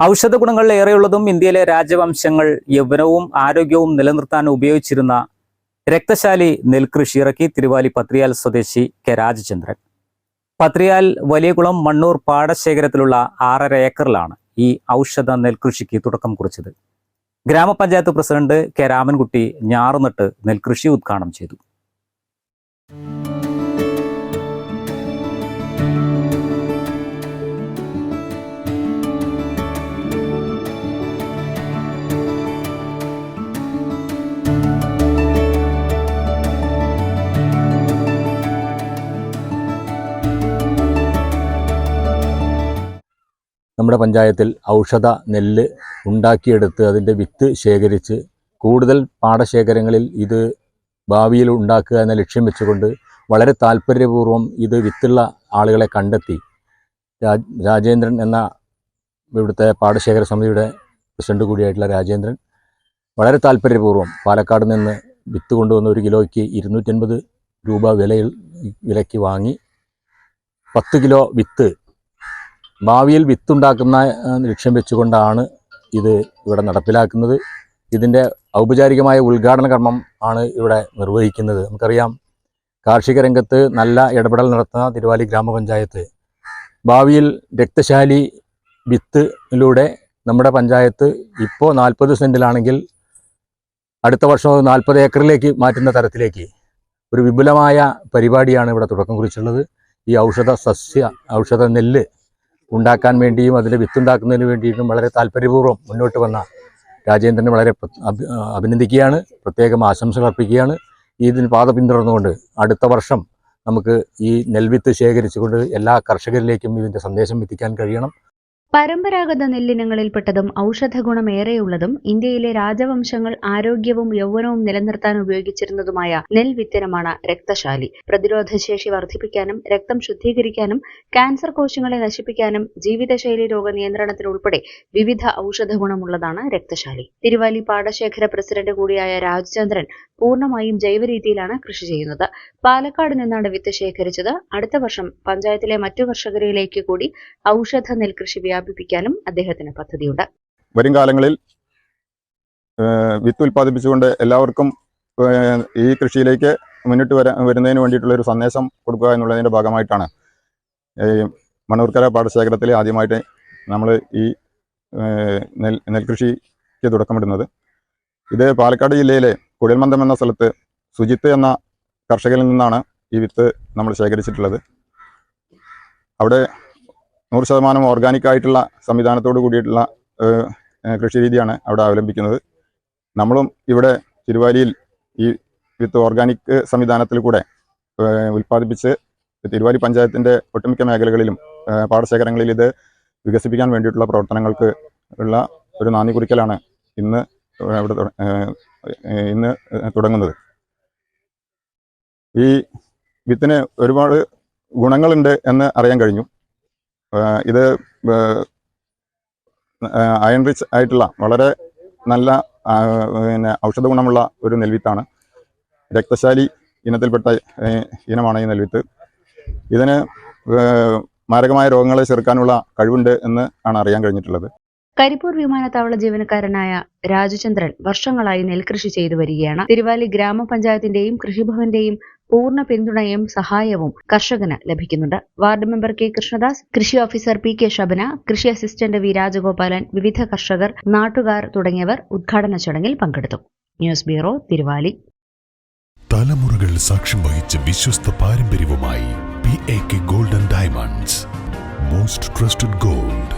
ഔഷധ ഗുണങ്ങൾ ഏറെയുള്ളതും ഇന്ത്യയിലെ രാജവംശങ്ങൾ യൗവനവും ആരോഗ്യവും നിലനിർത്താൻ ഉപയോഗിച്ചിരുന്ന രക്തശാലി നെൽകൃഷി ഇറക്കി തിരുവാലി പത്രിയാൽ സ്വദേശി കെ രാജചന്ദ്രൻ. പത്രിയാൽ വലിയകുളം മണ്ണൂർ പാടശേഖരത്തിലുള്ള ആറര ഏക്കറിലാണ് ഈ ഔഷധ നെൽകൃഷിക്ക് തുടക്കം കുറിച്ചത്. ഗ്രാമപഞ്ചായത്ത് പ്രസിഡന്റ് കെ രാമൻകുട്ടി ഞാറുനട്ട് നെൽകൃഷി ഉദ്ഘാടനം ചെയ്തു. നമ്മുടെ പഞ്ചായത്തിൽ ഔഷധ നെല്ല് ഉണ്ടാക്കിയെടുത്ത് അതിന്റെ വിത്ത് ശേഖരിച്ച് കൂടുതൽ പാടശേഖരങ്ങളിൽ ഇത് ഭാവിയിൽ ഉണ്ടാക്കുക എന്ന ലക്ഷ്യം വെച്ചുകൊണ്ട് വളരെ താല്പര്യപൂർവം ഇത് വിത്തുള്ള ആളുകളെ കണ്ടെത്തി. രാജേന്ദ്രൻ എന്ന ഇവിടുത്തെ പാടശേഖര സമിതിയുടെ പ്രസിഡന്റ് കൂടിയായിട്ടുള്ള രാജേന്ദ്രൻ വളരെ താല്പര്യപൂർവം പാലക്കാട് നിന്ന് വിത്ത് കൊണ്ടുവന്ന ഒരു കിലോയ്ക്ക് ഇരുന്നൂറ്റൻപത് രൂപ വിലയിൽ വിലയ്ക്ക് വാങ്ങി പത്ത് കിലോ വിത്ത് ഭാവിയിൽ വിത്തുണ്ടാക്കുന്ന ലക്ഷ്യം വെച്ചുകൊണ്ടാണ് ഇത് ഇവിടെ നടപ്പിലാക്കുന്നത്. ഇതിന്റെ ഔപചാരികമായ ഉദ്ഘാടന കർമ്മം ആണ് ഇവിടെ നിർവഹിക്കുന്നത്. നമുക്കറിയാം കാർഷിക രംഗത്ത് നല്ല ഇടപെടൽ നടത്തുന്ന തിരുവാലി ഗ്രാമപഞ്ചായത്ത്. ഭാവിയിൽ രക്തശാലി വിത്തിലൂടെ നമ്മുടെ പഞ്ചായത്ത് ഇപ്പോൾ നാൽപ്പത് സെന്റിലാണെങ്കിൽ അടുത്ത വർഷം നാൽപ്പത് ഏക്കറിലേക്ക് മാറ്റുന്ന തരത്തിലേക്ക് ഒരു വിപുലമായ പരിപാടിയാണ് ഇവിടെ തുടക്കം കുറിച്ചുള്ളത്. ഈ ഔഷധ സസ്യ ഔഷധ നെല്ല് ഉണ്ടാക്കാൻ വേണ്ടിയും അതിന്റെ വിത്തുണ്ടാക്കുന്നതിന് വേണ്ടിയിട്ടും വളരെ താല്പര്യപൂർവം മുന്നോട്ട് വന്ന രാജേന്ദ്രനെ വളരെ അഭിനന്ദിക്കുകയാണ്. പ്രത്യേകം ആശംസകൾ അർപ്പിക്കുകയാണ്. ഇതിന് പാത പിന്തുടർന്നുകൊണ്ട് അടുത്ത വർഷം നമുക്ക് ഈ നെൽവിത്ത് ശേഖരിച്ചുകൊണ്ട് എല്ലാ കർഷകരിലേക്കും ഇതിന്റെ സന്ദേശം എത്തിക്കാൻ കഴിയണം. പരമ്പരാഗത നെല്ലിനങ്ങളിൽപ്പെട്ടതും ഔഷധ ഗുണമേറെയുള്ളതും ഇന്ത്യയിലെ രാജവംശങ്ങൾ ആരോഗ്യവും യൗവനവും നിലനിർത്താൻ ഉപയോഗിച്ചിരുന്നതുമായ നെൽവിത്തനമാണ് രക്തശാലി. പ്രതിരോധശേഷി വർദ്ധിപ്പിക്കാനും രക്തം ശുദ്ധീകരിക്കാനും ക്യാൻസർ കോശങ്ങളെ നശിപ്പിക്കാനും ജീവിതശൈലി രോഗ നിയന്ത്രണത്തിനുൾപ്പെടെ വിവിധ ഔഷധ ഗുണമുള്ളതാണ് രക്തശാലി. തിരുവാലി പാടശേഖര പ്രസിഡന്റ് കൂടിയായ രാജചന്ദ്രൻ പൂർണമായും ജൈവരീതിയിലാണ് കൃഷി ചെയ്യുന്നത്. പാലക്കാട് നിന്നാണ് വിത്ത് ശേഖരിച്ചത്. അടുത്ത വർഷം പഞ്ചായത്തിലെ മറ്റു കർഷകരിലേക്ക് കൂടി ഔഷധ നെൽകൃഷി വ്യാപിപ്പിക്കാനും അദ്ദേഹത്തിന് പദ്ധതിയുണ്ട്. വരും കാലങ്ങളിൽ വിത്ത് ഉൽപ്പാദിപ്പിച്ചുകൊണ്ട് എല്ലാവർക്കും ഈ കൃഷിയിലേക്ക് മുന്നിട്ട് വരാ വരുന്നതിന് വേണ്ടിയിട്ടുള്ള ഒരു സന്ദേശം കൊടുക്കുക എന്നുള്ളതിന്റെ ഭാഗമായിട്ടാണ്. ഈ മണ്ണൂർക്കര പാടശേഖരത്തിൽ ആദ്യമായിട്ട് നമ്മൾ ഈ നെൽ നെൽകൃഷിക്ക് തുടക്കമിടുന്നത്. ഇത് പാലക്കാട് ജില്ലയിലെ കുഴൽമന്ദം എന്ന സ്ഥലത്ത് സുജിത്ത് എന്ന കർഷകരിൽ നിന്നാണ് ഈ വിത്ത് നമ്മൾ ശേഖരിച്ചിട്ടുള്ളത്. അവിടെ നൂറ് ശതമാനം ഓർഗാനിക് ആയിട്ടുള്ള സംവിധാനത്തോട് കൂടിയിട്ടുള്ള കൃഷി രീതിയാണ് അവിടെ അവലംബിക്കുന്നത്. നമ്മളും ഇവിടെ തിരുവാലിയിൽ ഈ വിത്ത് ഓർഗാനിക് സംവിധാനത്തിൽ കൂടെ ഉൽപ്പാദിപ്പിച്ച് തിരുവാലി പഞ്ചായത്തിന്റെ ഒട്ടുമിക്ക മേഖലകളിലും പാടശേഖരങ്ങളിൽ ഇത് വികസിപ്പിക്കാൻ വേണ്ടിയിട്ടുള്ള പ്രവർത്തനങ്ങൾക്ക് ഉള്ള ഒരു നാന്ദി കുറിക്കലാണ് ഇന്ന് ഇവിടെ ഇന്ന് തുടങ്ങുന്നത്. ഈ വിത്തിന് ഒരുപാട് ഗുണങ്ങളുണ്ട് എന്ന് അറിയാൻ കഴിഞ്ഞു. ഇത് അയൺ റിച്ച് ആയിട്ടുള്ള വളരെ നല്ല പിന്നെ ഔഷധ ഗുണമുള്ള ഒരു നെൽവിത്താണ്. രക്തശാലി ഇനത്തിൽപ്പെട്ട ഇനമാണ് ഈ നെൽവിത്ത്. ഇതിന് മാരകമായ രോഗങ്ങളെ ചെറുക്കാനുള്ള കഴിവുണ്ട് എന്ന് ആണ് അറിയാൻ കഴിഞ്ഞിട്ടുള്ളത്. കരിപ്പൂർ വിമാനത്താവള ജീവനക്കാരനായ രാജചന്ദ്രൻ വർഷങ്ങളായി നെൽകൃഷി ചെയ്തു വരികയാണ്. തിരുവാലി ഗ്രാമപഞ്ചായത്തിന്റെയും കൃഷിഭവന്റെയും പൂർണ പിന്തുണയും സഹായവും കർഷകന് ലഭിക്കുന്നുണ്ട്. വാർഡ് മെമ്പർ കെ കൃഷ്ണദാസ് കൃഷി ഓഫീസർ പി കെ ശബന കൃഷി അസിസ്റ്റന്റ് വി രാജഗോപാലൻ വിവിധ കർഷകർ നാട്ടുകാർ തുടങ്ങിയവർ ഉദ്ഘാടന ചടങ്ങിൽ പങ്കെടുത്തു. News bureau Thiruvali. തലമുറകൾ സാക്ഷ്യം വഹിച്ച വിശ്വസ്ത പാരമ്പര്യവുമായി P A K golden diamonds most trusted gold